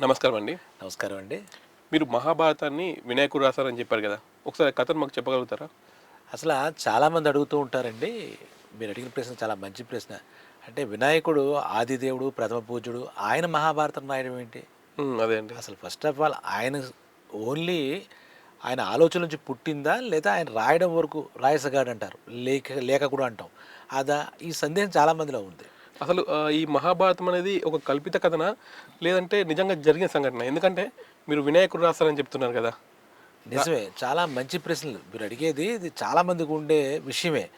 నమస్కారం అండి. నమస్కారం అండి. మీరు మహాభారతాన్ని వినాయకుడు రాశారని చెప్పారు కదా. ఒకసారి కథను మాకు చెప్పగలుగుతారా? అసలు చాలామంది అడుగుతూ ఉంటారండి. మీరు అడిగిన ప్రశ్న చాలా మంచి ప్రశ్న. అంటే వినాయకుడు ఆదిదేవుడు ప్రథమ పూజ్యుడు ఆయన మహాభారతం రాయడం ఏంటి? అదే అండి. అసలు ఫస్ట్ ఆఫ్ ఆల్ ఆయన ఓన్లీ ఆయన ఆలోచన నుంచి పుట్టిందా లేదా ఆయన రాయడం వరకు రాయసగాడు అంటారు లేఖ లేఖ కూడా అంటాం. అదా ఈ సందేహం చాలా మందిలో ఉంది. అసలు ఈ మహాభారతం అనేది ఒక కల్పిత కథనా? లేదంటే నిజంగా జరిగిన సంఘటన? ఎందుకంటే మీరు వినాయకుడు రాస్తారని చెప్తున్నారు కదా. నిజమే. చాలా మంచి ప్రశ్నలు. మీరు అడిగేది ఇది చాలా మందికి ఉండే విషయమే.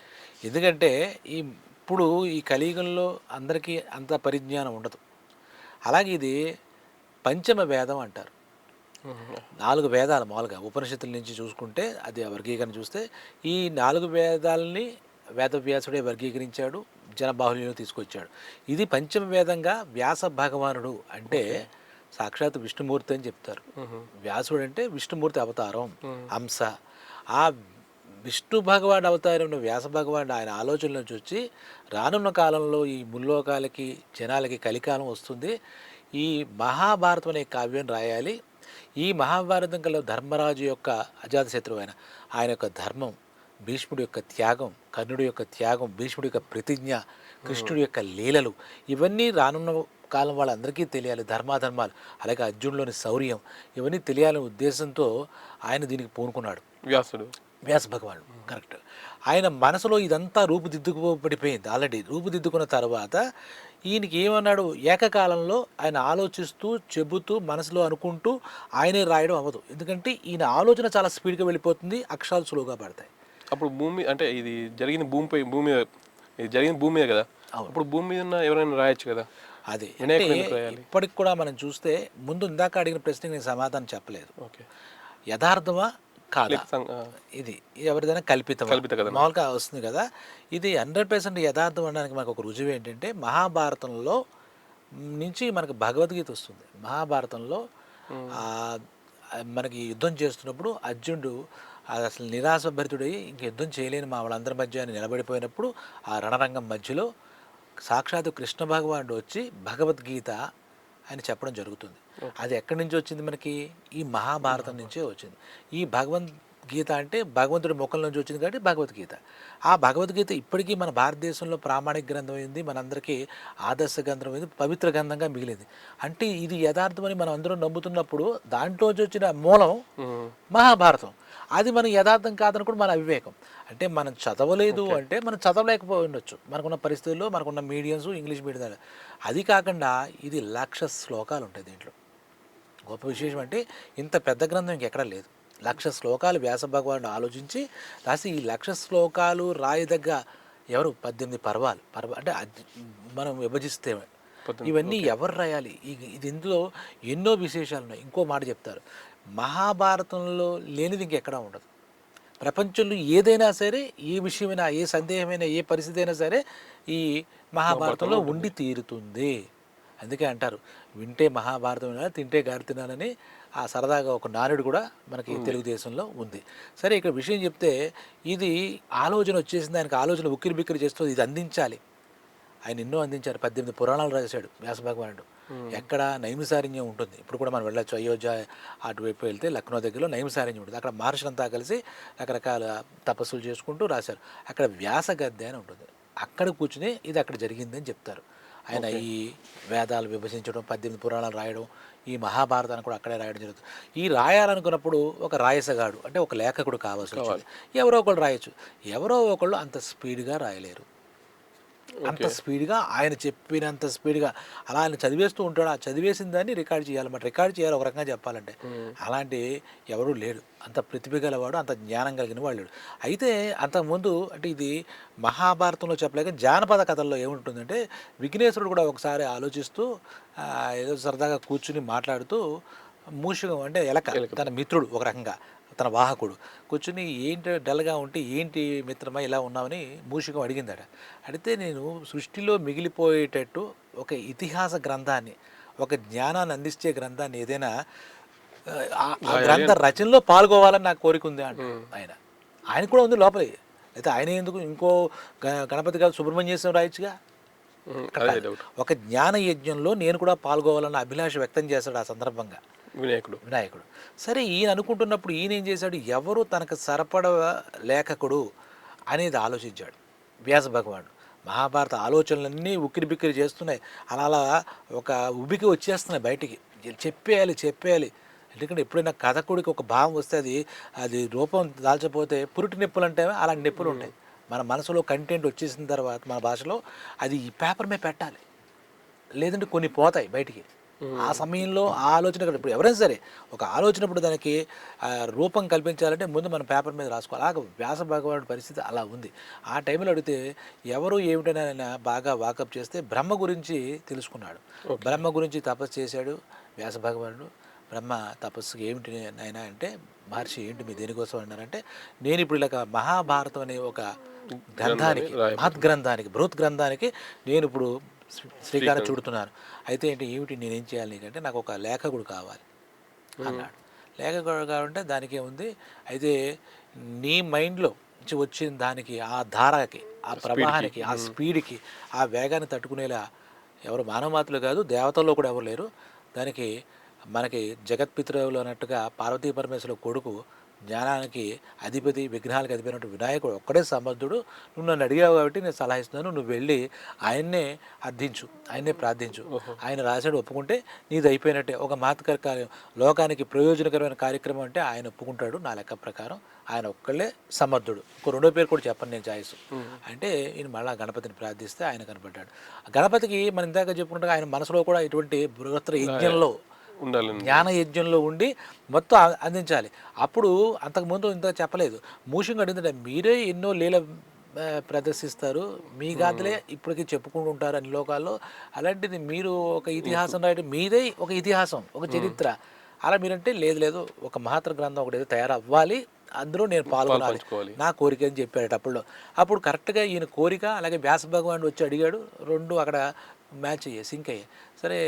ఎందుకంటే ఈ ఇప్పుడు ఈ కలియుగంలో అందరికీ అంత పరిజ్ఞానం ఉండదు. అలాగే ఇది పంచమ వేదం అంటారు. నాలుగు వేదాలు మామూలుగా. ఉపనిషత్తుల నుంచి చూసుకుంటే అది వర్గీకరణ చూస్తే ఈ నాలుగు వేదాలని వేదవ్యాసుడే వర్గీకరించాడు జనబాహుల్యంలో తీసుకొచ్చాడు. ఇది పంచమ వేదంగా వ్యాస భగవానుడు అంటే సాక్షాత్ విష్ణుమూర్తి అని చెప్తారు. వ్యాసుడు అంటే విష్ణుమూర్తి అవతారం అంశ ఆ విష్ణు భగవాన్ అవతారం వ్యాస భగవాన్ ఆయన ఆలోచనల నుంచి వచ్చి రానున్న కాలంలో ఈ ముల్లోకాలకి జనాలకి కలికాలం వస్తుంది. ఈ మహాభారతం అనే కావ్యం రాయాలి. ఈ మహాభారతం కల్లా ధర్మరాజు యొక్క అజాతశత్రువు ఆయన. ఆయన యొక్క ధర్మం భీష్ముడి యొక్క త్యాగం కర్ణుడి యొక్క త్యాగం భీష్ముడి యొక్క ప్రతిజ్ఞ కృష్ణుడి యొక్క లీలలు ఇవన్నీ రానున్న కాలం వాళ్ళందరికీ తెలియాలి. ధర్మాధర్మాలు అలాగే అర్జునులోని శౌర్యం ఇవన్నీ తెలియాలనే ఉద్దేశంతో ఆయన దీనికి పూనుకున్నాడు. వ్యాసుడు. వ్యాస భగవానుడు కరెక్ట్. ఆయన మనసులో ఇదంతా రూపుదిద్దుకుపడిపోయింది ఆల్రెడీ. రూపుదిద్దుకున్న తర్వాత ఈయనకి ఏమన్నాడు? ఏకకాలంలో ఆయన ఆలోచిస్తూ చెబుతూ మనసులో అనుకుంటూ ఆయనే రాయడం అవ్వదు. ఎందుకంటే ఈయన ఆలోచన చాలా స్పీడ్గా వెళ్ళిపోతుంది అక్షరాలు సులువుగా పడతాయి. అప్పుడు భూమి అంటే ఇది జరిగిన భూమిపై భూమి ఇది జరిగిన భూమి మీద కదా అప్పుడు భూమి మీద ఉన్న ఎవరైనా రాయొచ్చు కదా? అది? ఇప్పటికి కూడా మనం చూస్తే ముందు ఇందాక అడిగిన ప్రశ్నకి నేను సమాధానం చెప్పలేదు. ఓకే. యథార్థమా కాదా? ఇది ఎవరిదైనా కల్పితం. మామూలుగా వస్తుంది కదా. ఇది హండ్రెడ్ పర్సెంట్ యథార్థం అనడానికి మనకు ఒక రుజువు ఏంటంటే మహాభారతంలో నుంచి మనకు భగవద్గీత వస్తుంది. మహాభారతంలో ఆ, మనకి యుద్ధం చేస్తున్నప్పుడు అర్జునుడు అది అసలు నిరాశభరితుడై ఇంక యుద్ధం చేయలేని మా వాళ్ళందరి మధ్య అని నిలబడిపోయినప్పుడు ఆ రణరంగం మధ్యలో సాక్షాత్తు కృష్ణ భగవానుడు వచ్చి భగవద్గీత అని చెప్పడం జరుగుతుంది. అది ఎక్కడి నుంచి వచ్చింది మనకి? ఈ మహాభారతం నుంచే వచ్చింది. ఈ భగవద్గీత అంటే భగవంతుడి ముఖం నుంచి వచ్చింది కాబట్టి భగవద్గీత. ఆ భగవద్గీత ఇప్పటికీ మన భారతదేశంలో ప్రామాణిక గ్రంథం అయింది మనందరికీ ఆదర్శ గ్రంథం అయింది పవిత్ర గ్రంథంగా మిగిలింది. అంటే ఇది యథార్థమని మనం అందరం నమ్ముతున్నప్పుడు దాంట్లో వచ్చిన మూలం మహాభారతం. అది మన యథార్థం కాదని కూడా మన అవివేకం. అంటే మనం చదవలేదు అంటే మనం చదవలేకపోయి ఉండొచ్చు. మనకున్న పరిస్థితుల్లో మనకున్న మీడియంస్ ఇంగ్లీష్ మీడియం అది కాకుండా ఇది లక్ష శ్లోకాలు ఉంటాయి దీంట్లో. గొప్ప విశేషం అంటే ఇంత పెద్ద గ్రంథం ఇంకెక్కడ లేదు. లక్ష శ్లోకాలు వ్యాస భగవానుడు ఆలోచించి రాసి ఈ లక్ష శ్లోకాలు రాయదగ్గ ఎవరు? పద్దెనిమిది పర్వాలు. పర్వ అంటే మనం విభజిస్తే ఇవన్నీ ఎవరు రాయాలి? ఇది ఇందులో ఎన్నో విశేషాలు ఉన్నాయి. ఇంకో మాట చెప్తారు. మహాభారతంలో లేనిది ఇంకెక్కడా ఉండదు. ప్రపంచంలో ఏదైనా సరే ఏ విషయమైనా ఏ సందేహమైనా ఏ పరిస్థితి అయినా సరే ఈ మహాభారతంలో ఉండి తీరుతుంది. అందుకే అంటారు వింటే మహాభారతం వినాలి తింటే గారి తినాలని ఆ సరదాగా ఒక నానుడు కూడా మనకి తెలుగుదేశంలో ఉంది. సరే ఇక్కడ విషయం చెప్తే ఇది ఆలోచన వచ్చేసింది ఆయనకు ఆలోచన ఉక్కిరి బిక్కిరి చేస్తుంది ఇది అందించాలి. ఆయన ఎన్నో అందించారు పద్దెనిమిది పురాణాలు రాశాడు వ్యాస భగవానుడు. ఎక్కడ నైమిసారణ్యం ఉంటుంది. ఇప్పుడు కూడా మనం వెళ్ళొచ్చు. అయోధ్య అటువైపు వెళ్తే లక్నో దగ్గరలో నైమిసారణ్యం ఉంటుంది. అక్కడ మహర్షులంతా కలిసి రకరకాల తపస్సులు చేసుకుంటూ రాశారు. అక్కడ వ్యాస గద్దె అని ఉంటుంది. అక్కడ కూర్చుని ఇది అక్కడ జరిగిందని చెప్తారు. ఆయన ఈ వేదాలు విభజించడం పద్దెనిమిది పురాణాలు రాయడం ఈ మహాభారతాన్ని కూడా అక్కడే రాయడం జరుగుతుంది. ఈ రాయాలనుకున్నప్పుడు ఒక రాయసగాడు అంటే ఒక లేఖకుడు కావాల్సి ఎవరో ఒకళ్ళు రాయొచ్చు. ఎవరో ఒకళ్ళు అంత స్పీడ్గా రాయలేరు. అంత స్పీడ్గా ఆయన చెప్పినంత స్పీడ్గా అలా ఆయన చదివేస్తూ ఉంటాడు. ఆ చదివేసిన దాన్ని రికార్డ్ చేయాలి మరి రికార్డ్ చేయాలి ఒక రకంగా చెప్పాలంటే. అలాంటి ఎవడూ లేడు. అంత ప్రతిభ గలవాడు అంత జ్ఞానం కలిగిన లేడు. అయితే అంతకుముందు అంటే ఇది మహాభారతంలో చెప్పలేక జానపద కథల్లో ఏముంటుందంటే విఘ్నేశ్వరుడు కూడా ఒకసారి ఆలోచిస్తూ ఏదో సరదాగా కూర్చుని మాట్లాడుతూ మూషికం అంటే ఎలక తన మిత్రుడు ఒక రకంగా తన వాహకుడు. కూర్చుని ఏంటి డల్గా ఉంటే ఏంటి మిత్రమా ఇలా ఉన్నామని మూషికం అడిగిందట. అడిగితే నేను సృష్టిలో మిగిలిపోయేటట్టు ఒక ఇతిహాస గ్రంథాన్ని ఒక జ్ఞానాన్ని అందించే గ్రంథాన్ని ఏదైనా ఆ, గ్రంథ రచనలో పాల్గొవాలని నాకు కోరిక ఉంది అంట ఆయన. ఆయన కూడా ఉంది లోపలే. అయితే ఆయన ఎందుకు ఇంకో గ- గణపతి గారు సుబ్రహ్మణ్యేశ్వరం రాయొచ్చుగా? ఒక జ్ఞాన యజ్ఞంలో నేను కూడా పాల్గొవాలన్న అభిలాష వ్యక్తం చేశాడు ఆ సందర్భంగా. వినాయకుడు. వినాయకుడు. సరే ఈయన అనుకుంటున్నప్పుడు ఈయన ఏం చేశాడు? ఎవరు తనకు సరపడ లేఖకుడు అనేది ఆలోచించాడు. వ్యాస భగవానుడు. మహాభారత ఆలోచనలన్నీ ఉక్కిరి బిక్కిరి చేస్తున్నాయి. అలా అలా ఒక ఉబికి వచ్చేస్తున్నాయి బయటికి. చెప్పేయాలి చెప్పేయాలి. ఎందుకంటే ఎప్పుడైనా కథకుడికి ఒక భావం వస్తే అది అది రూపం దాల్చపోతే పురుటి నొప్పులు అంటే అలాంటి నొప్పులు ఉంటాయి. మన మనసులో కంటెంట్ వచ్చేసిన తర్వాత మన భాషలో అది ఈ పేపర్ మీద పెట్టాలి. లేదంటే కొన్ని పోతాయి బయటికి. ఆ సమయంలో ఆ ఆలోచన ఇప్పుడు ఎవరైనా సరే ఒక ఆలోచన ఇప్పుడు దానికి రూపం కల్పించాలంటే ముందు మనం పేపర్ మీద రాసుకోవాలి. అలాగ వ్యాస భగవానుడి పరిస్థితి అలా ఉంది. ఆ టైంలో అడిగితే ఎవరు ఏమిటైనా బాగా వాకప్ చేస్తే బ్రహ్మ గురించి తెలుసుకున్నాడు. బ్రహ్మ గురించి తపస్సు చేశాడు వ్యాస భగవానుడు. బ్రహ్మ తపస్సుకి ఏమిటి నాయన అంటే మహర్షి ఏంటి మీ దేనికోసం అన్నారంటే నేను ఇప్పుడు ఇలా మహాభారతం అనే ఒక గ్రంథానికి మహత్ గ్రంథానికి బృహత్ గ్రంథానికి నేను ఇప్పుడు శ్రీకారం చుడుతున్నాను అయితే ఏంటి ఏమిటి నేనేం చేయాలి నీకంటే నాకు ఒక లేఖకుడు కావాలి అన్నాడు. లేఖకుడు కావాలంటే దానికి ఏముంది అయితే నీ మైండ్లో నుంచి వచ్చిన దానికి ఆ ధారకి ఆ ప్రవాహానికి ఆ స్పీడ్కి ఆ వేగాన్ని తట్టుకునేలా ఎవరు మానవమాతలు కాదు దేవతల్లో కూడా ఎవరు లేరు. దానికి మనకి జగత్పితృవులు అన్నట్టుగా పార్వతీ పరమేశ్వరుల కొడుకు జ్ఞానానికి అధిపతి విగ్రహాలకు అధిపతి వినాయకుడు ఒక్కడే సమర్థుడు నువ్వు నన్ను అడిగావు కాబట్టి నేను సలహా ఇస్తున్నాను. నువ్వు వెళ్ళి ఆయన్నే అర్థించు ఆయన్నే ప్రార్థించు. ఆయన రాశాడు ఒప్పుకుంటే నీది అయిపోయినట్టే. ఒక మహత్కర కార్యం లోకానికి ప్రయోజనకరమైన కార్యక్రమం అంటే ఆయన ఒప్పుకుంటాడు నా లెక్క ప్రకారం. ఆయన ఒక్కళ్ళే సమర్థుడు ఇంకో రెండో పేరు కూడా చెప్పను నేను చాయిస్ అంటే ఈయన మళ్ళా గణపతిని ప్రార్థిస్తే ఆయన కనపడ్డాడు గణపతికి మనం ఇందాక చెప్పుకుంటే ఆయన మనసులో కూడా ఇటువంటి బృహత్తర యజ్ఞంలో ఉండాలి జ్ఞాన యజ్ఞంలో ఉండి మొత్తం అందించాలి. అప్పుడు అంతకుముందు ఇంత చెప్పలేదు. మూషంగా అడిగిందంటే మీరే ఎన్నో లీల ప్రదర్శిస్తారు. మీ గాథలే ఇప్పటికీ చెప్పుకుంటూ ఉంటారు అన్ని లోకాల్లో. అలాంటిది మీరు ఒక ఇతిహాసం రాయడం మీదే ఒక ఇతిహాసం ఒక చరిత్ర. అలా మీరంటే లేదు లేదు ఒక మహాత్ర గ్రంథం ఒకటి ఏదో తయారవ్వాలి. అందులో నేను పాల్గొనాలి. నా కోరిక అని చెప్పాడు అప్పుడు అప్పుడు కరెక్ట్గా ఈయన కోరిక అలాగే వ్యాస భగవానుడు వచ్చి అడిగాడు. రెండు అక్కడ మ్యాచ్ అయ్యాయి సింక్ అయ్యాయి. సరే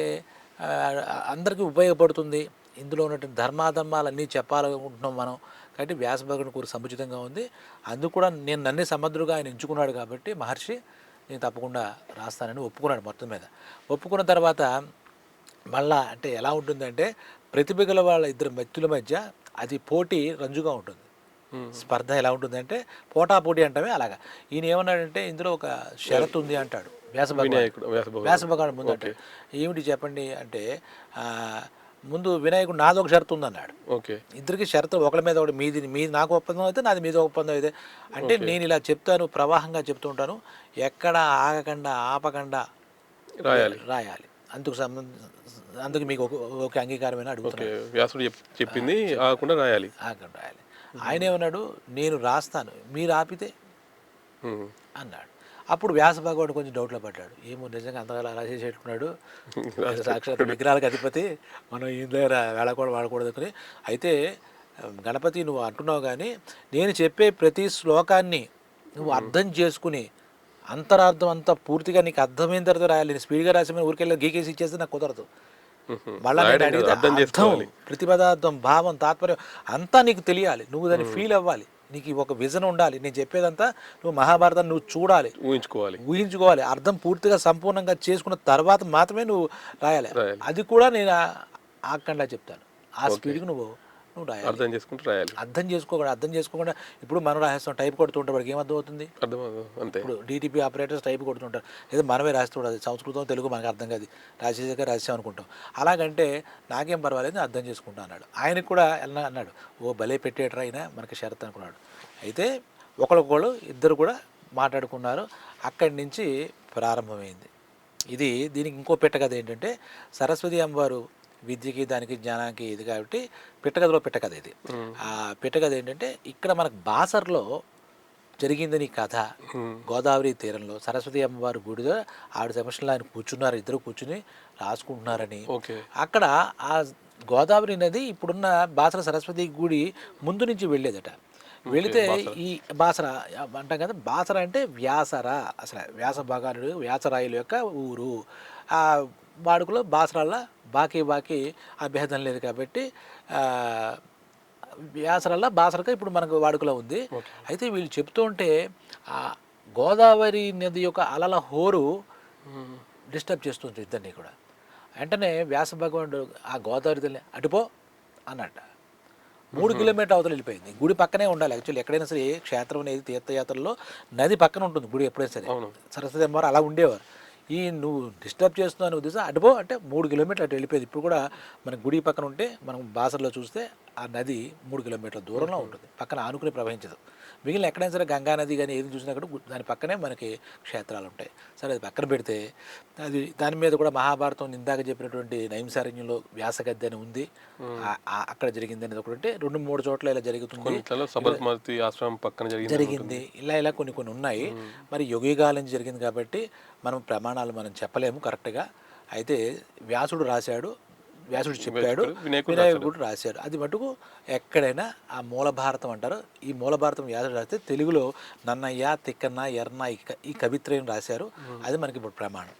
అందరికీ ఉపయోగపడుతుంది. ఇందులో ఉన్నటువంటి ధర్మాధర్మాలన్నీ చెప్పాలనుకుంటున్నాం మనం. కాబట్టి వ్యాస భగవానుడి కోరిక సముచితంగా ఉంది. అందుకు కూడా నేను నన్నే సమర్థుడుగా ఆయన ఎంచుకున్నాడు కాబట్టి మహర్షి నేను తప్పకుండా రాస్తానని ఒప్పుకున్నాడు మొత్తం మీద. ఒప్పుకున్న తర్వాత మళ్ళా అంటే ఎలా ఉంటుందంటే ప్రతిభ గల వాళ్ళ ఇద్దరు వ్యక్తుల మధ్య అది పోటీ రంజుగా ఉంటుంది. స్పర్ధ ఎలా ఉంటుందంటే పోటా పోటీ అంటామే అలాగా. ఈయన ఏమన్నాడంటే ఇందులో ఒక షరత్ ఉంది అంటాడు. వ్యాస భగవానుడు. వినాయకుడు వ్యాస భగవానుడు. వ్యాస భగవానుడు ముందు అంటే ఏమిటి చెప్పండి అంటే ముందు వినాయకుడు నాదొక షరతు ఉందన్నాడు. ఓకే. ఇద్దరికి షరతు ఒకరి మీద ఒకటి మీది మీది నాకు ఒప్పందం అయితే నాది మీద ఒప్పందం అయితే. అంటే నేను ఇలా చెప్తాను ప్రవాహంగా చెప్తూ ఉంటాను. ఎక్కడ ఆగకుండా ఆపకుండా రాయాలి. రాయాలి. అందుకు సంబంధ అందుకు మీకు ఒక ఒక అంగీకారమైన అడుగుతున్నాను. వ్యాసుడు చెప్- చెప్పింది ఆగకుండా రాయాలి. ఆగకుండా రాయాలి. ఆయన ఏమన్నాడు? నేను రాస్తాను. మీరు ఆపితే. అన్నాడు. అప్పుడు వ్యాస భగవాడు కొంచెం డౌట్లో పడ్డాడు. ఏమో నిజంగా అంతగా అలా చేసేట్టుకున్నాడు. సాక్షాత్ విగ్రహాలకు అధిపతి. మనం ఈ దగ్గర వెళ్ళకూడదు వాడకూడదు అని అయితే గణపతి నువ్వు అంటున్నావు కానీ నేను చెప్పే ప్రతి శ్లోకాన్ని నువ్వు అర్థం చేసుకుని అంతరార్థం అంతా పూర్తిగా నీకు అర్థమైన తర్వాత రాయాలి. నేను స్పీడ్గా రాసి ఊరికెళ్ళి గీకేసి ఇచ్చేస్తే నాకు కుదరదు. మళ్ళా అర్థం ప్రతిపదార్థం భావం తాత్పర్యం అంతా నీకు తెలియాలి. నువ్వు దాన్ని ఫీల్ అవ్వాలి. నీకు ఒక విజన్ ఉండాలి. నేను చెప్పేదంతా నువ్వు మహాభారతాన్ని నువ్వు చూడాలి. ఊహించుకోవాలి. ఊహించుకోవాలి. అర్థం పూర్తిగా సంపూర్ణంగా చేసుకున్న తర్వాత మాత్రమే నువ్వు రాయాలి. అది కూడా నేను ఆ- ఆగకుండా చెప్తాను. ఆ స్పీడ్కి నువ్వు నువ్వు రాయాలి. అర్థం చేసుకుంటూ రాయాలి. అర్థం చేసుకోకుండా అర్థం చేసుకోకుండా ఇప్పుడు మనం రాసేస్తాం టైప్ కొడుతుంటే వాడికి ఏమర్థం అవుతుంది అర్థం అంతే. ఇప్పుడు డీటీపీ ఆపరేటర్స్ టైప్ కొడుతుంటారు లేదా మనమే రాస్తుండదు సంస్కృతం తెలుగు మనకు అర్థం కాదు. రాసేసాక రాసాం అనుకుంటాం. అలాగంటే నాకేం పర్వాలేదు అర్థం చేసుకుంటా అన్నాడు. ఆయనకు కూడా ఎలా అన్నాడు ఓ భలే పెట్టేటరా అయినా మనకి షరత్ అనుకున్నాడు. అయితే ఒకరికొకళ్ళు ఇద్దరు కూడా మాట్లాడుకున్నారు. అక్కడి నుంచి ప్రారంభమైంది. ఇది దీనికి ఇంకో పెట్టకథ ఏంటంటే సరస్వతి అమ్మవారు విద్యకి దానికి జ్ఞానానికి ఇది కాబట్టి పెట్టకథలో పెట్టకథ ఇది. ఆ పెట్టకథ ఏంటంటే ఇక్కడ మనకు బాసర్లో జరిగిందని కథ. గోదావరి తీరంలో సరస్వతి అమ్మవారి గుడిలో ఆవిడ సమస్యలో ఆయన కూర్చున్నారు ఇద్దరు కూర్చుని రాసుకుంటున్నారని. ఓకే. అక్కడ ఆ గోదావరి నది ఇప్పుడున్న బాసర సరస్వతి గుడి ముందు నుంచి వెళ్ళేదట. వెళితే ఈ బాసర అంటాం కదా బాసర అంటే వ్యాసర అసలు వ్యాస భగవానుడు వ్యాసరాయుల యొక్క ఊరు. ఆ వాడుకలో బాసరాల్లో బాకీ బాకీ అభేదం లేదు కాబట్టి ఆ, వ్యాసరాల్లో బాసరగా ఇప్పుడు మనకు వాడుకలో ఉంది. అయితే వీళ్ళు చెప్తూ ఉంటే ఆ గోదావరి నది యొక్క అలల హోరు. డిస్టర్బ్ చేస్తుంది ఇద్దరిని కూడా. వెంటనే వ్యాస భగవానుడు ఆ గోదావరి తల్లి అటుపో అన్నట్ట మూడు కిలోమీటర్ అవతల వెళ్ళిపోయింది. గుడి పక్కనే ఉండాలి. యాక్చువల్లీ ఎక్కడైనా సరే క్షేత్రం అనేది తీర్థయాత్రలో నది పక్కన ఉంటుంది. గుడి ఎప్పుడైనా సరే. సరస్వతి అమ్మవారు అలా ఉండేవారు. ఈ నువ్వు డిస్టర్బ్ చేస్తున్నావు అనే ఉద్దేశం అటుపో అంటే మూడు కిలోమీటర్లు అటు వెళ్ళిపోయింది. ఇప్పుడు కూడా మన గుడి పక్కన ఉంటే మనం బాసర్లో చూస్తే ఆ నది మూడు కిలోమీటర్ల దూరంలో ఉంటుంది. పక్కన ఆనుకుని ప్రవహించదు. మిగిలిన ఎక్కడైనా సరే గంగా నది కానీ ఏది చూసినా కూడా దాని పక్కనే మనకి క్షేత్రాలు ఉంటాయి. సరే అది పక్కన పెడితే అది దాని మీద కూడా మహాభారతం ఇందాక చెప్పినటువంటి నైంసారణ్యంలో వ్యాసగద్దె అని ఉంది. అక్కడ జరిగింది అనేది ఒకటి రెండు మూడు చోట్ల ఇలా జరుగుతుంది. కొన్నిట్లలో సబర్మతి ఆశ్రమం పక్కన జరిగింది. జరిగింది ఇలా ఇలా కొన్ని కొన్ని ఉన్నాయి. మరి యుగయుగాల నుంచి జరిగింది కాబట్టి మనం ప్రమాణాలు మనం చెప్పలేము కరెక్ట్గా. అయితే వ్యాసుడు రాశాడు వ్యాసుడు చెప్పాడు. వినాయకుడు రాశాడు. అది మటుకు ఎక్కడైనా ఆ మూల భారతం అంటారు. ఈ మూల భారతం వ్యాసుడు రాస్తే తెలుగులో నన్నయ్య తిక్కన్న ఎర్న ఈ కవిత్రయం రాశారు. అది మనకి ఇప్పుడు ప్రమాణం.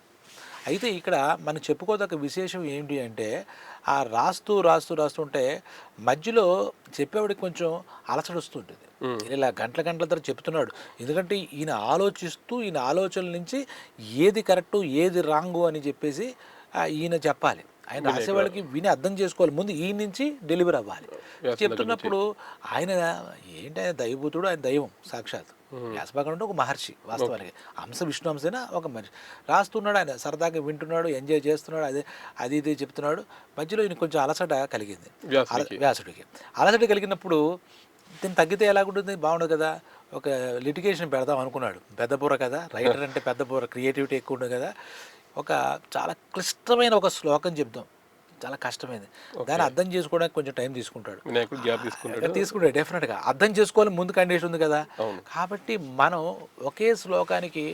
అయితే ఇక్కడ మనం చెప్పుకోదగ్గ విశేషం ఏంటి అంటే ఆ రాస్తూ రాస్తూ రాస్తుంటే మధ్యలో చెప్పేవాడికి కొంచెం అలసట వస్తుంటుంది. ఇలా గంటల గంటల తర్వాత చెప్తున్నాడు. ఎందుకంటే ఈయన ఆలోచిస్తూ ఈయన ఆలోచనల నుంచి ఏది కరెక్టు ఏది రాంగు అని చెప్పేసి ఈయన చెప్పాలి. ఆయన రాసేవాళ్ళకి విని అర్థం చేసుకోవాలి. ముందు ఈ నుంచి డెలివరీ అవ్వాలి. చెప్తున్నప్పుడు ఆయన ఏంటి ఆయన దైవభూతుడు? ఆయన దైవం సాక్షాత్. వ్యాసభాగం అంటే ఒక మహర్షి వాస్తవానికి. అంశ విష్ణు అంశైనా ఒక మనిషి రాస్తున్నాడు ఆయన సరదాగా వింటున్నాడు ఎంజాయ్ చేస్తున్నాడు అదే అది ఇది చెప్తున్నాడు. మధ్యలో ఈయన కొంచెం అలసట కలిగింది. వ్యాసుడికి. అల- వ్యాసుడికి. అలసట కలిగినప్పుడు దీన్ని తగ్గితే ఎలాగుంటుంది? బాగుండదు కదా. ఒక లిటిగేషన్ పెడదాం అనుకున్నాడు. పెద్ద బుర్ర కదా. రైటర్ అంటే పెద్ద బుర్ర. క్రియేటివిటీ ఎక్కువ ఉంటుంది కదా. ఒక చాలా క్లిష్టమైన ఒక శ్లోకం చెప్దాం. చాలా కష్టమైంది. దాన్ని అర్థం చేసుకోవడానికి కొంచెం టైం తీసుకుంటాడు. తీసుకుంటాడు? డెఫినెట్గా అర్థం చేసుకోవాలి ముందు కండిషన్ ఉంది కదా. కాబట్టి మనం ఒకే శ్లోకానికి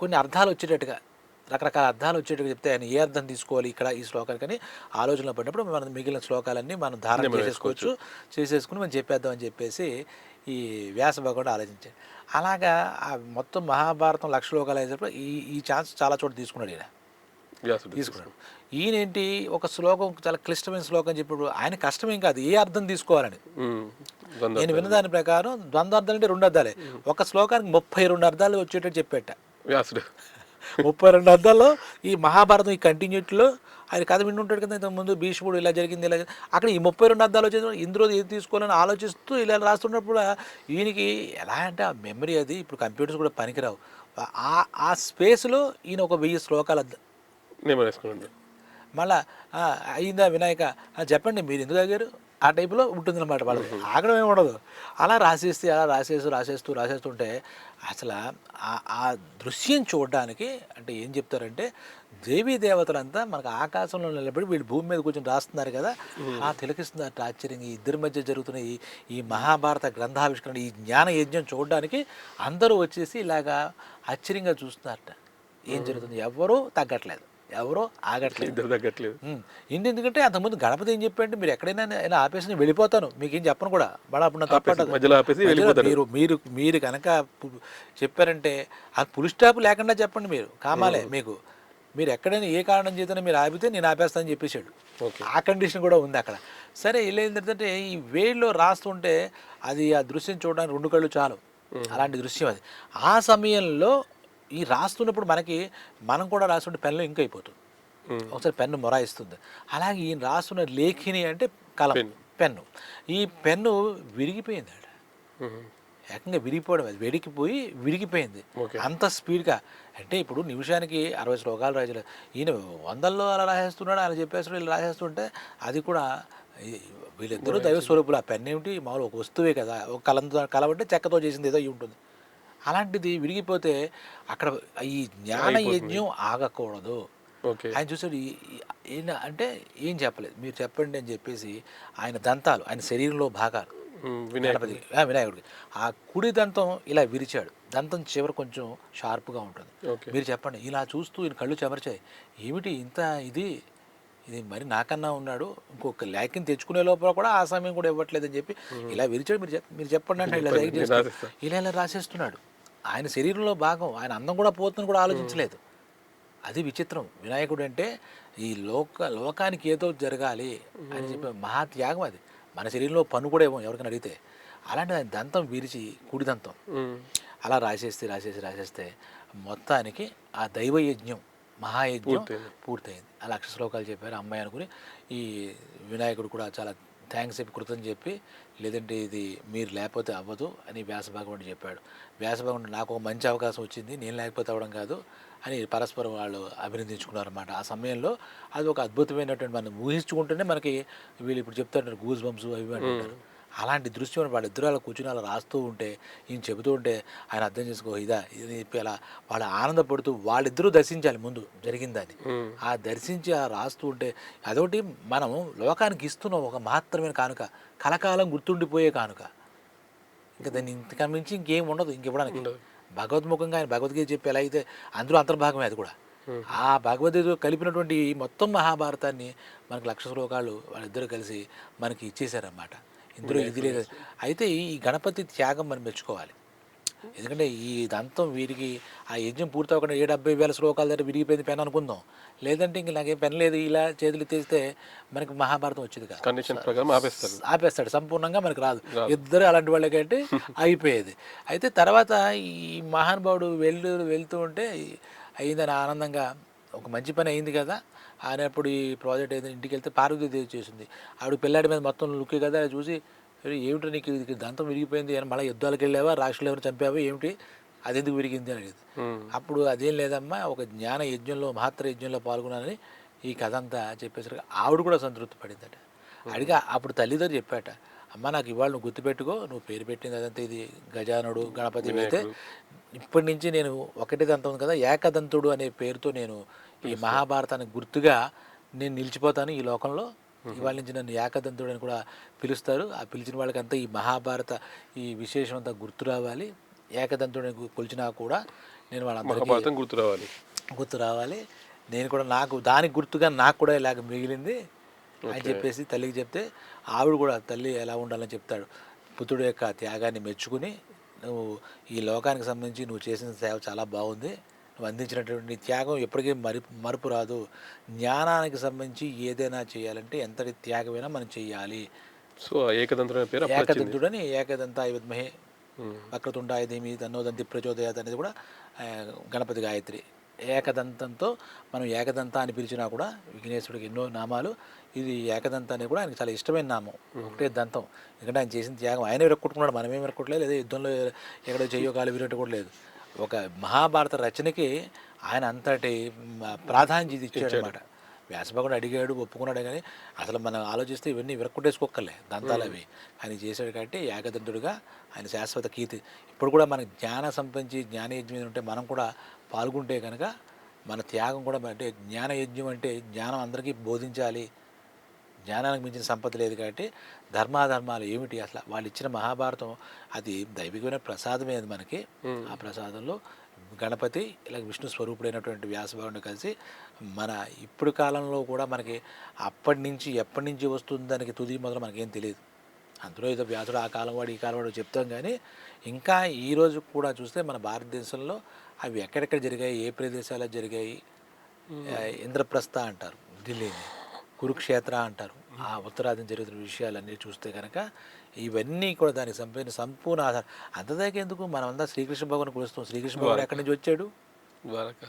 కొన్ని అర్థాలు వచ్చేటట్టుగా రకరకాల అర్థాలు వచ్చేటట్టుగా చెప్తే ఆయన ఏ అర్థం తీసుకోవాలి ఇక్కడ ఈ శ్లోకానికి అని ఆలోచనలో పడినప్పుడు మనం మిగిలిన శ్లోకాలన్నీ మనం ధారణ చేసేసుకోవచ్చు చేసేసుకుని మనం చెప్పేద్దాం అని చెప్పేసి ఈ వ్యాస భగవానుడు ఆలోచించాడు. అలాగా ఆ మొత్తం మహాభారతం లక్ష శ్లోకాలు అయినప్పుడు ఈ ఈ ఛాన్స్ చాలా చోట తీసుకున్నాడు ఈయన. తీసుకున్నాడు. ఈయనేంటి? ఒక శ్లోకం చాలా క్లిష్టమైన శ్లోకం చెప్పినప్పుడు ఆయన కష్టమేం కాదు ఏ అర్థం తీసుకోవాలని. నేను విన్న దాని ప్రకారం ద్వంద్వార్థాలు అంటే రెండు అర్థాలే. ఒక శ్లోకానికి ముప్పై రెండు అర్థాలు వచ్చేటట్టు చెప్పేట. వ్యాసుడు. ముప్పై రెండు అర్థాల్లో ఈ మహాభారతం ఈ కంటిన్యూటీలో ఆయన కథ వింటుంటాడు ఉంటాడు కదా ఇంతకు ముందు భీష్ముడు ఇలా జరిగింది ఇలా. అక్కడ ఈ ముప్పై రెండు అర్థాలు వచ్చేది ఇందులో ఏది తీసుకోవాలని ఆలోచిస్తూ ఇలా రాస్తున్నప్పుడు ఈయనకి ఎలా అంటే ఆ మెమరీ అది ఇప్పుడు కంప్యూటర్స్ కూడా పనికిరావు. ఆ ఆ స్పేస్లో ఈయన ఒక వెయ్యి శ్లోకాలు మళ్ళా "ఆ, అయిందా వినాయక? చెప్పండి మీరు ఎందుకు ఆగారు? ఆ టైపులో ఉంటుందన్నమాట వాళ్ళకి ఆగడం ఏమి ఉండదు. అలా రాసేస్తే అలా రాసేస్తూ రాసేస్తూ రాసేస్తుంటే అసలు ఆ- ఆ దృశ్యం చూడడానికి అంటే ఏం చెప్తారంటే దేవీ దేవతలంతా మనకు ఆకాశంలో నిలబడి వీళ్ళు భూమి మీద కూర్చొని రాస్తున్నారు కదా ఆ తిలకిస్తున్నారు ఆశ్చర్యంగా ఈ ఇద్దరి మధ్య జరుగుతున్న ఈ ఈ మహాభారత గ్రంథావిష్కరణ ఈ జ్ఞాన యజ్ఞం చూడడానికి అందరూ వచ్చేసి ఇలాగా ఆశ్చర్యంగా చూస్తున్నారట. ఏం జరుగుతుంది? ఎవరూ తగ్గట్లేదు. ఎవరూ ఆగట్లేదు. తగ్గట్లేదు. ఏంటి ఎందుకంటే అంతకుముందు గణపతి ఏం చెప్పంటే మీరు ఎక్కడైనా ఇలా ఆపేసి నేను వెళ్ళిపోతాను. మీకు ఏం చెప్పను కూడా. బడా అప్పుడు. మీరు మీరు మీరు కనుక చెప్పారంటే ఆ పులి స్టాప్ లేకుండా చెప్పండి మీరు. కామాలే మీకు. మీరు ఎక్కడైనా ఏ కారణం చేతనే మీరు ఆపితే నేను ఆపేస్తానని చెప్పేశాడు. ఓకే. ఆ కండిషన్ కూడా ఉంది అక్కడ. సరే ఇలా ఏంటంటే ఈ వేడిలో రాస్తుంటే అది ఆ దృశ్యం చూడడానికి రెండు కళ్ళు చాలు. అలాంటి దృశ్యం అది. ఆ సమయంలో ఈ రాస్తున్నప్పుడు మనకి మనం కూడా రాస్తుంటే పెన్లో ఇంక్ అయిపోతుంది. ఒకసారి పెన్ను మొరాయిస్తుంది. అలాగే ఈయన రాస్తున్న లేఖిని అంటే కలం పెన్ను. ఈ పెన్ను విరిగిపోయింది ఆడ. ఏకంగా విరిగిపోవడం అది. వెడికిపోయి విరిగిపోయింది. అంత స్పీడ్గా. అంటే ఇప్పుడు నిమిషానికి అరవై శ్లోకాలు రాజులు ఈయన వందల్లో అలా రాసేస్తున్నాడు అలా చెప్పేస్తున్నాడు ఇలా రాసేస్తుంటే అది కూడా వీళ్ళిద్దరూ దైవ స్వరూపులు ఆ పెన్ ఏమిటి? మామూలు ఒక వస్తువే కదా. ఒక కలంతో కలవంటే చెక్కతో చేసింది ఏదో ఉంటుంది. అలాంటిది విరిగిపోతే అక్కడ ఈ జ్ఞాన యజ్ఞం ఆగకూడదు. ఆయన చూసాడు ఈయన అంటే ఏం చెప్పలేదు. మీరు చెప్పండి అని చెప్పేసి ఆయన దంతాలు ఆయన శరీరంలో భాగాలు. వినాయకుడు. గణపతి వినాయకుడికి. ఆ కుడి దంతం ఇలా విరిచాడు. దంతం చివర కొంచెం షార్ప్గా ఉంటుంది. మీరు చెప్పండి. ఇలా చూస్తూ ఈయన కళ్ళు చెమర్చాయి. ఏమిటి ఇంత ఇది? ఇది మరి నాకన్నా ఉన్నాడు. ఇంకొక ల్యాకిని తెచ్చుకునే లోపల కూడా ఆ సమయం కూడా ఇవ్వట్లేదని చెప్పి ఇలా విరిచాడు. మీరు మీరు చెప్పండి అంటే ఇలా. ఇలా ఇలా రాసేస్తున్నాడు. ఆయన శరీరంలో భాగం ఆయన అందం కూడా పోతుందని కూడా ఆలోచించలేదు. అది విచిత్రం. వినాయకుడు అంటే ఈ లోక లోకానికి ఏదో జరగాలి అని చెప్పి మహాత్యాగం అది. మన శరీరంలో పన్ను కూడా ఏమో ఎవరికైనా అడిగితే అలాంటి ఆయన దంతం విరిచి కుడి దంతం. అలా రాసేస్తే రాసేసి రాసేస్తే మొత్తానికి ఆ దైవ యజ్ఞం మహాయజ్ఞం పూర్తయింది. పూర్తయింది. ఆ లక్ష శ్లోకాలు చెప్పారు అమ్మాయి అనుకుని ఈ వినాయకుడు కూడా చాలా థ్యాంక్స్ చెప్పి కృతం చెప్పి లేదంటే ఇది మీరు లేకపోతే అవ్వదు అని వ్యాసభగవానుడు చెప్పాడు. వ్యాసభగవానుడు నాకు ఒక మంచి అవకాశం వచ్చింది నేను లేకపోతే అవ్వడం కాదు అని పరస్పరం వాళ్ళు అభినందించుకున్నారు అనమాట ఆ సమయంలో అది ఒక అద్భుతమైనటువంటి మనం ఊహించుకుంటేనే మనకి వీళ్ళు ఇప్పుడు చెప్తారు గూజ్ బంప్స్ అవి అంటారు అలాంటి దృశ్యం వాళ్ళ ఇద్దరు అలా కూర్చుని అలా రాస్తూ ఉంటే ఈయన చెబుతూ ఉంటే ఆయన అర్థం చేసుకో ఇదా ఇది చెప్పి అలా వాళ్ళు ఆనందపడుతూ వాళ్ళిద్దరూ దర్శించాలి ముందు జరిగిందని. ఆ దర్శించి ఆ రాస్తూ ఉంటే అదొకటి మనం లోకానికి ఇస్తున్న ఒక మహత్తరమైన కానుక. కలకాలం గుర్తుండిపోయే కానుక. ఇంకా దాన్ని ఇంతకన్నా మించి ఇంకేం ఉండదు ఇంక ఇవ్వడానికి. ఉండదు. భగవద్ముఖంగా ఆయన భగవద్గీత చెప్పి ఎలా అయితే అందులో అంతర్భాగమే అది కూడా. ఆ భగవద్గీత కలిపినటువంటి మొత్తం మహాభారతాన్ని మనకు లక్ష శ్లోకాలు వాళ్ళిద్దరూ కలిసి మనకి ఇచ్చేశారన్నమాట. ఇందులో ఇది లేదు. అయితే ఈ గణపతి త్యాగం మనం మెచ్చుకోవాలి. ఎందుకంటే ఈ దంతం వీరికి ఆ యజ్ఞం పూర్తి అవ్వకుండా ఏ డెబ్బై వేల శ్లోకాల దగ్గర విరిగిపోయింది పెన్ అనుకుందాం. లేదంటే ఇంక నాకేం పెన్ లేదు ఇలా చేతులు తీస్తే మనకి మహాభారతం వచ్చేది కాదు. కండిషన్ ప్రకారం ఆపేస్తారు ఆపేస్తాడు. సంపూర్ణంగా మనకు రాదు. ఇద్దరు అలాంటి వాళ్ళకంటే అయిపోయేది. అయితే తర్వాత ఈ మహానుభావుడు వెళ్ళు వెళ్తూ ఉంటే అయిందని ఆనందంగా ఒక మంచి పని అయింది కదా అనేప్పుడు ఈ ప్రాజెక్ట్ ఏదో ఇంటికి వెళ్తే పార్వతీదేవి చేసింది. ఆవిడ పిల్లాడి మీద మొత్తం లుక్ కదా అది చూసి "అరే, ఏమిటి నీకు ఇది? దంతం విరిగిపోయింది అని మళ్ళీ యుద్ధాలకు వెళ్ళావా? రాష్ట్రాలు ఎవరు చంపావా? ఏమిటి? అది ఎందుకు విరిగింది? అని అడిగింది. అప్పుడు అదేం లేదమ్మా ఒక జ్ఞాన యజ్ఞంలో మహత్తర యజ్ఞంలో పాల్గొన్నానని ఈ కథ అంతా చెప్పేసరికి ఆవిడ కూడా సంతృప్తి పడిందట. అడిగా అప్పుడు తల్లిదండ్రులు చెప్పాట అమ్మ నాకు ఇవాళ నువ్వు గుర్తుపెట్టుకో నువ్వు పేరు పెట్టింది అదంతా ఇది గజానుడు గణపతి అయితే ఇప్పటి నుంచి నేను ఒకటి దంతం ఉంది కదా ఏకదంతుడు అనే పేరుతో నేను ఈ మహాభారతానికి గుర్తుగా నేను నిలిచిపోతాను ఈ లోకంలో. ఇవాళ నుంచి నన్ను ఏకదంతుడు అని కూడా పిలుస్తారు. ఆ పిలిచిన వాళ్ళకంతా ఈ మహాభారత ఈ విశేషం అంతా గుర్తు రావాలి. ఏకదంతుడిని గు- కొలిచినా కూడా నేను వాళ్ళందరికీ గుర్తు రావాలి. గుర్తు రావాలి. నేను కూడా నాకు దానికి గుర్తుగా నాకు కూడా ఇలాగ మిగిలింది అని చెప్పేసి తల్లికి చెప్తే ఆవిడ కూడా తల్లి ఎలా ఉండాలని చెప్తాడు. పుత్రుడు యొక్క త్యాగాన్ని మెచ్చుకుని నువ్వు ఈ లోకానికి సంబంధించి నువ్వు చేసిన సేవ చాలా బాగుంది. నువ్వు అందించినటువంటి త్యాగం ఎప్పటికీ మరి మరుపు రాదు. జ్ఞానానికి సంబంధించి ఏదైనా చేయాలంటే ఎంతటి త్యాగమైనా మనం చేయాలి సో ఆ ఏకదంతుడు అనే పేరు ఏకదంతుడని ఏకదంతాయ విద్మహే ఉమ్. వక్రతుండాయ ధీమి తన్నోదంతి ప్రచోదయాత్ అనేది కూడా గణపతి గాయత్రి. ఏకదంతంతో మనం ఏకదంత అని పిలిచినా కూడా విఘ్నేశ్వరుడికి ఎన్నో నామాలు. ఇది ఏకదంత అనేది కూడా ఆయనకి చాలా ఇష్టమైన నామం. ఒకటే దంతం. ఎందుకంటే ఆయన చేసిన త్యాగం ఆయన విరక్కొట్టుకున్నాడు. మనమేం విరక్కొట్టలేదు. లేదా యుద్ధంలో ఎక్కడో చెయ్యో కాలు విరట్టు కూడా లేదు. ఒక మహాభారత రచనకి ఆయన అంతటి ప్రాధాన్యత ఇచ్చాడు అనమాట వ్యాసభగుడు అడిగాడు ఒప్పుకున్నాడు కానీ అసలు మనం ఆలోచిస్తే ఇవన్నీ విరక్కొట్టేసుకోకర్లే దంతాలు అవి. ఆయన చేశాడు కాబట్టి ఏకదంతుడుగా ఆయన శాశ్వత కీర్తి. ఇప్పుడు కూడా మన జ్ఞాన సంపంచి జ్ఞాన యజ్ఞం మీద ఉంటే మనం కూడా పాల్గొంటే కనుక మన త్యాగం కూడా అంటే జ్ఞాన యజ్ఞం అంటే జ్ఞానం అందరికీ బోధించాలి. జ్ఞానానికి మించిన సంపద లేదు కాబట్టి ధర్మాధర్మాలు ఏమిటి? అసలు వాళ్ళు ఇచ్చిన మహాభారతం అది దైవికమైన ప్రసాదమే అది మనకి. ఆ ప్రసాదంలో గణపతి ఇలా విష్ణు స్వరూపుడైనటువంటి వ్యాసభావుని కలిసి మన ఇప్పుడు కాలంలో కూడా మనకి అప్పటి నుంచి ఎప్పటి నుంచి వస్తుంది దానికి తుది మొదలు మనకేం తెలియదు. అందులో ఏదో వ్యాసుడు ఆ కాలం వాడు ఈ కాలం వాడు చెప్తాం కానీ ఇంకా ఈ రోజు కూడా చూస్తే మన భారతదేశంలో అవి ఎక్కడెక్కడ జరిగాయి? ఏ ప్రదేశాల్లో జరిగాయి? ఇంద్రప్రస్థ అంటారు ఢిల్లీని. కురుక్షేత్ర అంటారు. ఆ ఉత్తరాదిన జరుగుతున్న విషయాలన్నీ చూస్తే కనుక ఇవన్నీ కూడా దానికి సంపూర్ణ సంపూర్ణ ఆధారం అంతదాకా ఎందుకు? మనమంతా శ్రీకృష్ణ భగవాన్ కొలుస్తాం. శ్రీకృష్ణ భగవాన్ ఎక్కడి నుంచి వచ్చాడు? ద్వారక.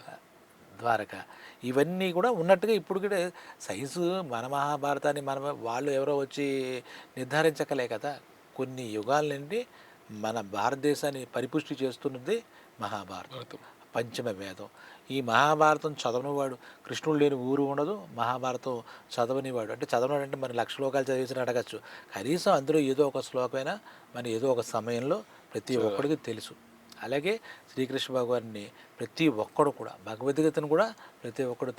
ద్వారక. ఇవన్నీ కూడా ఉన్నట్టుగా ఇప్పుడు కూడా సైన్సు మన మహాభారతాన్ని మన వాళ్ళు ఎవరో వచ్చి నిర్ధారించకలే కదా. కొన్ని యుగాల నుండి మన భారతదేశాన్ని పరిపుష్టి చేస్తున్నది మహాభారతం. భారతం పంచమ వేదం. ఈ మహాభారతం చదవనివాడు కృష్ణుడు లేని ఊరు ఉండదు మహాభారతం చదవనివాడు. అంటే చదవనివాడు అంటే మరి లక్ష శ్లోకాలు చదివించిన అడగచ్చు. కనీసం అందులో ఏదో ఒక శ్లోకమైనా మరి ఏదో ఒక సమయంలో ప్రతి ఒక్కడికి తెలుసు. అలాగే శ్రీకృష్ణ భగవాన్ని ప్రతి ఒక్కడు కూడా భగవద్గీతను కూడా ప్రతి ఒక్కడు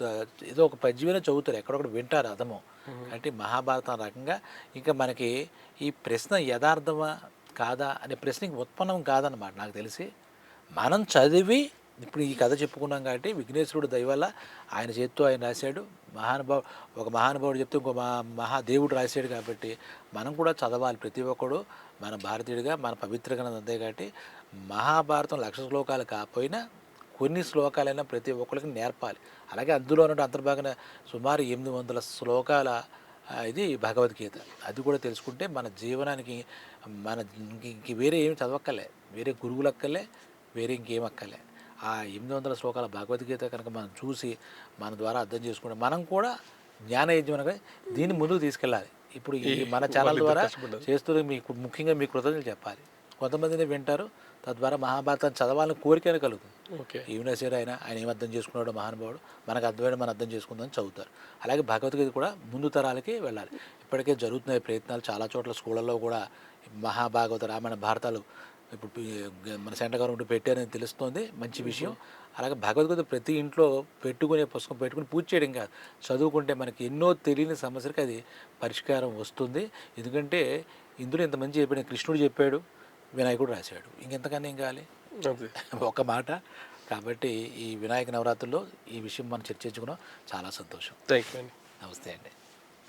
ఏదో ఒక పద్యమైనా చదువుతారు. ఎక్కడొకటి వింటారు అర్థము. అంటే మహాభారతం రకంగా ఇంకా మనకి ఈ ప్రశ్న యథార్థమా కాదా అనే ప్రశ్నకి ఉత్పన్నం కాదన్నమాట నాకు తెలిసి. మనం చదివి ఇప్పుడు ఈ కథ చెప్పుకున్నాం కాబట్టి విఘ్నేశ్వరుడు దయవల్ల ఆయన చేత్తో ఆయన రాశాడు. మహానుభావు ఒక మహానుభావుడు చెప్తే ఇంకో మహా మహాదేవుడు రాశాడు కాబట్టి మనం కూడా చదవాలి ప్రతి ఒక్కడు మన భారతీయుడిగా మన పవిత్ర గ్రంథం అంతే కాబట్టి మహాభారతం లక్ష శ్లోకాలు కాకపోయినా కొన్ని శ్లోకాలైనా ప్రతి ఒక్కరికి నేర్పాలి. అలాగే అందులో ఉన్న అంతర్భాగంగా సుమారు ఎనిమిది వందల శ్లోకాల ఇది భగవద్గీత. అది కూడా తెలుసుకుంటే మన జీవనానికి మన ఇంక వేరే ఏమి చదవక్కలే వేరే గురువులు అక్కర్లే వేరే ఇంకేం అక్కలే ఆ ఎనిమిది వందల శ్లోకాల భగవద్గీత కనుక మనం చూసి మన ద్వారా అర్థం చేసుకుంటే మనం కూడా జ్ఞాన యజ్ఞం దీన్ని ముందుకు తీసుకెళ్ళాలి. ఇప్పుడు ఈ మన ఛానల్ ద్వారా చేస్తూ మీకు ముఖ్యంగా మీ కృతజ్ఞతలు చెప్పాలి. కొంతమందిని వింటారు తద్వారా మహాభారతం చదవాలని కోరికనే కలుగుతుంది. ఓకే. ఈవినసరి ఆయన ఆయన ఏం అర్థం చేసుకున్నాడో మహానుభావుడు మనకు అర్థమైన మనం అర్థం చేసుకుందని చదువుతారు. అలాగే భగవద్గీత కూడా ముందు తరాలకి వెళ్ళాలి. ఇప్పటికే జరుగుతున్నాయి ప్రయత్నాలు చాలా చోట్ల స్కూళ్ళల్లో కూడా మహాభాగవత రామాయణ భారతాలు ఇప్పుడు మన సెంటర్ గవర్నమెంట్ పెట్టారని తెలుస్తోంది. మంచి విషయం. అలాగే భగవద్గీత ప్రతి ఇంట్లో పెట్టుకునే పుస్తకం పెట్టుకుని పూజ చేయడం కాదు. చదువుకుంటే మనకి ఎన్నో తెలియని సమస్యలకి అది పరిష్కారం వస్తుంది. ఎందుకంటే ఇందులో ఇంత మంచి చెప్పిన కృష్ణుడు చెప్పాడు వినాయకుడు రాశాడు. ఇంకెంతకన్నా ఏం కావాలి? ఒక మాట. కాబట్టి ఈ వినాయక నవరాత్రుల్లో ఈ విషయం మనం చర్చించుకున్నాం. చాలా సంతోషం. థ్యాంక్ యూ అండి. నమస్తే అండి.